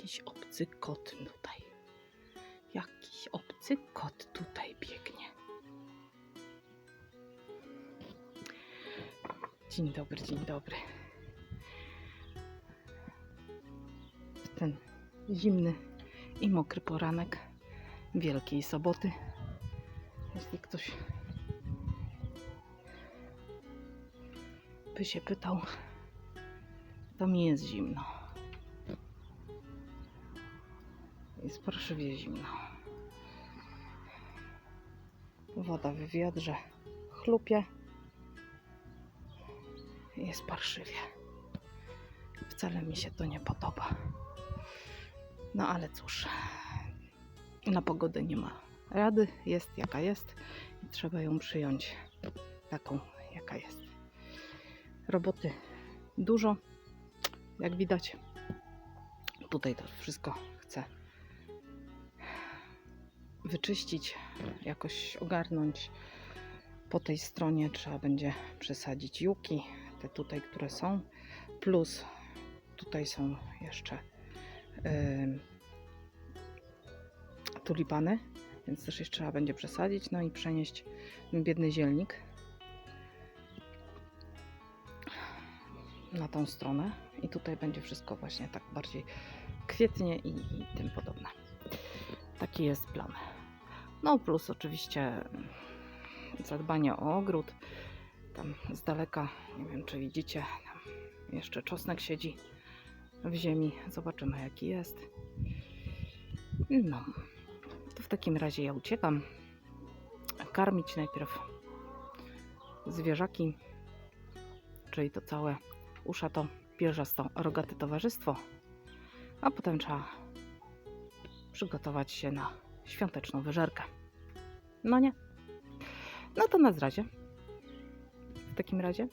Jakiś obcy kot tutaj. Jakiś obcy kot tutaj biegnie. Dzień dobry, dzień dobry. W ten zimny i mokry poranek Wielkiej Soboty. Jeśli ktoś by się pytał, to mi jest zimno. Jest parszywie zimno. Woda w wiadrze chlupie. Jest parszywie. Wcale mi się to nie podoba. No ale cóż, na pogodę nie ma rady. Jest jaka jest i trzeba ją przyjąć taką, jaka jest. Roboty dużo, jak widać. Tutaj to wszystko chcę wyczyścić, jakoś ogarnąć. Po tej stronie trzeba będzie przesadzić juki, te tutaj, które są, plus tutaj są jeszcze ym, tulipany, więc też jeszcze trzeba będzie przesadzić, no i przenieść biedny zielnik na tą stronę i tutaj będzie wszystko właśnie tak bardziej kwietnie i, i tym podobne. Taki jest plan. No plus oczywiście zadbanie o ogród. Tam z daleka, nie wiem czy widzicie, jeszcze czosnek siedzi w ziemi. Zobaczymy jaki jest. No, to w takim razie ja uciekam. Karmić najpierw zwierzaki, czyli to całe uszato, pierzasto, rogate towarzystwo, a potem trzeba przygotować się na świąteczną wyżerkę. No nie? No to na zrazie. W takim razie